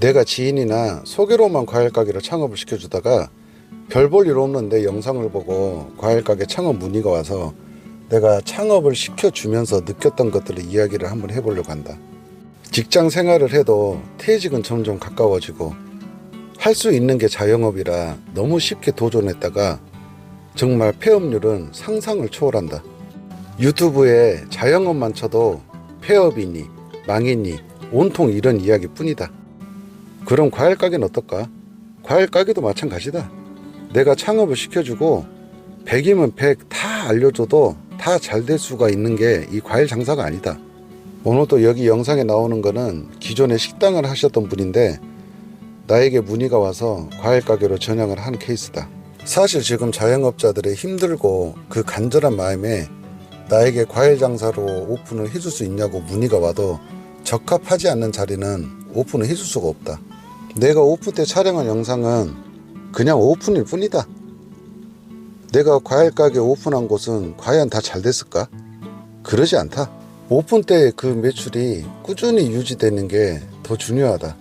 내가 지인이나 소개로만 과일 가게를 창업을 시켜주다가 별 볼 일 없는 내 영상을 보고 과일 가게 창업 문의가 와서 내가 창업을 시켜주면서 느꼈던 것들을 이야기를 한번 해보려고 한다. 직장 생활을 해도 퇴직은 점점 가까워지고 할 수 있는 게 자영업이라 너무 쉽게 도전했다가 정말 폐업률은 상상을 초월한다. 유튜브에 자영업만 쳐도 폐업이니 망이니 온통 이런 이야기뿐이다. 그럼 과일 가게는 어떨까? 과일 가게도 마찬가지다. 내가 창업을 시켜주고 100이면 100 다 알려줘도 다 잘 될 수가 있는 게 이 과일 장사가 아니다. 오늘도 여기 영상에 나오는 거는 기존에 식당을 하셨던 분인데 나에게 문의가 와서 과일 가게로 전향을 한 케이스다. 사실 지금 자영업자들의 힘들고 그 간절한 마음에 나에게 과일 장사로 오픈을 해줄 수 있냐고 문의가 와도 적합하지 않는 자리는 오픈을 해줄 수가 없다. 내가 오픈 때 촬영한 영상은 그냥 오픈일 뿐이다. 내가 과일 가게 오픈한 곳은 과연 다 잘 됐을까? 그러지 않다. 오픈 때 그 매출이 꾸준히 유지되는 게 더 중요하다.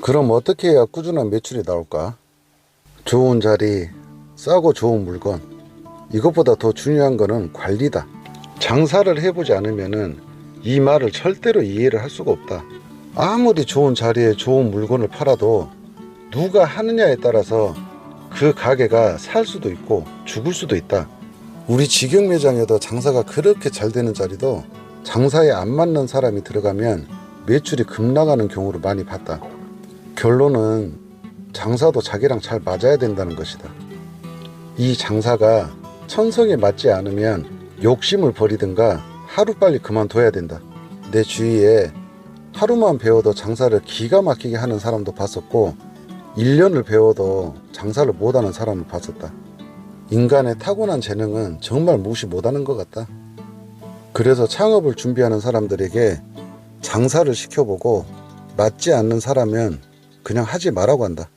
그럼 어떻게 해야 꾸준한 매출이 나올까? 좋은 자리, 싸고 좋은 물건. 이것보다 더 중요한 거는 관리다. 장사를 해보지 않으면은 이 말을 절대로 이해를 할 수가 없다. 아무리 좋은 자리에 좋은 물건을 팔아도 누가 하느냐에 따라서 그 가게가 살 수도 있고 죽을 수도 있다. 우리 직영 매장에도 장사가 그렇게 잘 되는 자리도 장사에 안 맞는 사람이 들어가면 매출이 급 나가는 경우를 많이 봤다. 결론은 장사도 자기랑 잘 맞아야 된다는 것이다. 이 장사가 천성에 맞지 않으면 욕심을 버리든가 하루빨리 그만둬야 된다. 내 주위에 하루만 배워도 장사를 기가 막히게 하는 사람도 봤었고 1년을 배워도 장사를 못하는 사람을 봤었다. 인간의 타고난 재능은 정말 무시 못하는 것 같다. 그래서 창업을 준비하는 사람들에게 장사를 시켜보고 맞지 않는 사람은 그냥 하지 말라고 한다.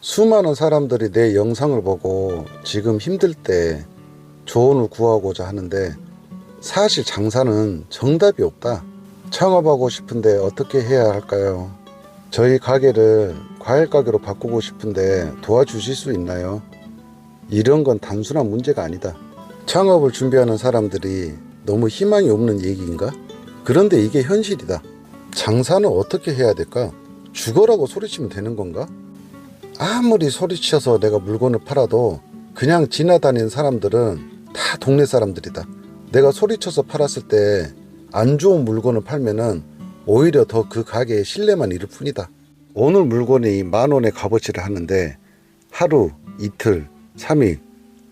수많은 사람들이 내 영상을 보고 지금 힘들 때 조언을 구하고자 하는데 사실 장사는 정답이 없다. 창업하고 싶은데 어떻게 해야 할까요? 저희 가게를 과일 가게로 바꾸고 싶은데 도와주실 수 있나요? 이런 건 단순한 문제가 아니다. 창업을 준비하는 사람들이 너무 희망이 없는 얘기인가? 그런데 이게 현실이다. 장사는 어떻게 해야 될까? 죽어라고 소리치면 되는 건가? 아무리 소리쳐서 내가 물건을 팔아도 그냥 지나다니는 사람들은 다 동네 사람들이다. 내가 소리쳐서 팔았을 때 안 좋은 물건을 팔면은 오히려 더 그 가게에 신뢰만 잃을 뿐이다. 오늘 물건이 만 원의 값어치를 하는데 하루, 이틀, 3일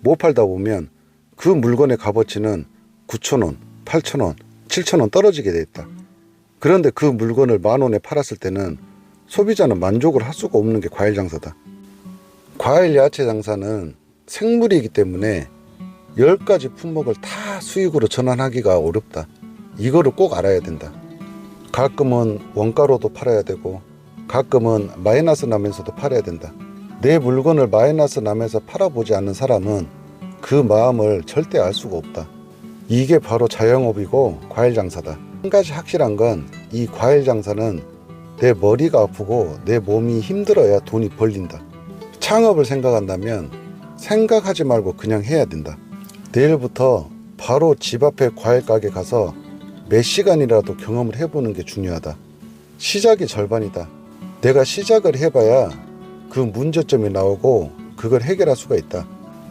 못 팔다 보면 그 물건의 값어치는 9천 원, 8천 원, 7천 원 떨어지게 돼 있다. 그런데 그 물건을 만 원에 팔았을 때는 소비자는 만족을 할 수가 없는 게 과일 장사다. 과일 야채 장사는 생물이기 때문에 10가지 품목을 다 수익으로 전환하기가 어렵다. 이거를 꼭 알아야 된다. 가끔은 원가로도 팔아야 되고 가끔은 마이너스 나면서도 팔아야 된다. 내 물건을 마이너스 나면서 팔아보지 않는 사람은 그 마음을 절대 알 수가 없다. 이게 바로 자영업이고 과일 장사다. 한 가지 확실한 건 이 과일 장사는 내 머리가 아프고 내 몸이 힘들어야 돈이 벌린다. 창업을 생각한다면 생각하지 말고 그냥 해야 된다. 내일부터 바로 집 앞에 과일 가게 가서 몇 시간이라도 경험을 해보는 게 중요하다. 시작이 절반이다. 내가 시작을 해봐야 그 문제점이 나오고 그걸 해결할 수가 있다.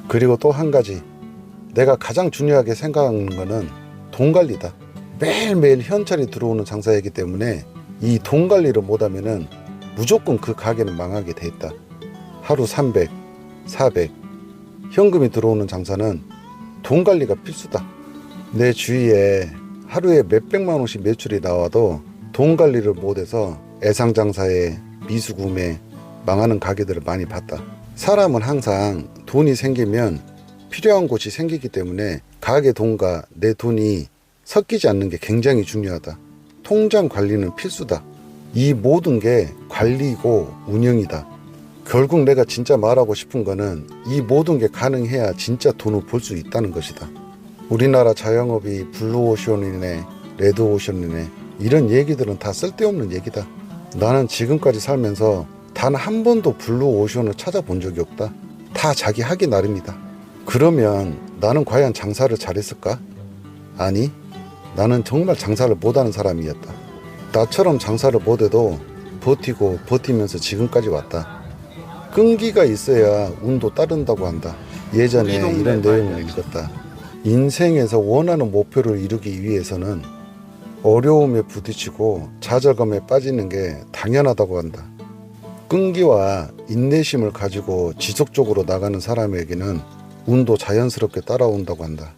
그리고 또 한 가지. 내가 가장 중요하게 생각하는 거는 돈 관리다. 매일매일 현찰이 들어오는 장사이기 때문에 이 돈 관리를 못하면은 무조건 그 가게는 망하게 돼 있다. 하루 300, 400 현금이 들어오는 장사는 돈 관리가 필수다. 내 주위에 하루에 몇백만 원씩 매출이 나와도 돈 관리를 못해서 애상 장사에 미수 구매 망하는 가게들을 많이 봤다. 사람은 항상 돈이 생기면 필요한 곳이 생기기 때문에 가게 돈과 내 돈이 섞이지 않는 게 굉장히 중요하다. 통장 관리는 필수다. 이 모든 게 관리고 운영이다. 결국 내가 진짜 말하고 싶은 거는 이 모든 게 가능해야 진짜 돈을 벌 수 있다는 것이다. 우리나라 자영업이 블루오션이네, 레드오션이네, 이런 얘기들은 다 쓸데없는 얘기다. 나는 지금까지 살면서 단 한 번도 블루 오션을 찾아본 적이 없다. 다 자기 하기 나름이다. 그러면 나는 과연 장사를 잘했을까? 아니, 나는 정말 장사를 못하는 사람이었다. 나처럼 장사를 못해도 버티고 버티면서 지금까지 왔다. 끈기가 있어야 운도 따른다고 한다. 예전에 이런 내용을. 읽었다. 인생에서 원하는 목표를 이루기 위해서는 어려움에 부딪히고 좌절감에 빠지는 게 당연하다고 한다. 끈기와 인내심을 가지고 지속적으로 나가는 사람에게는 운도 자연스럽게 따라온다고 한다.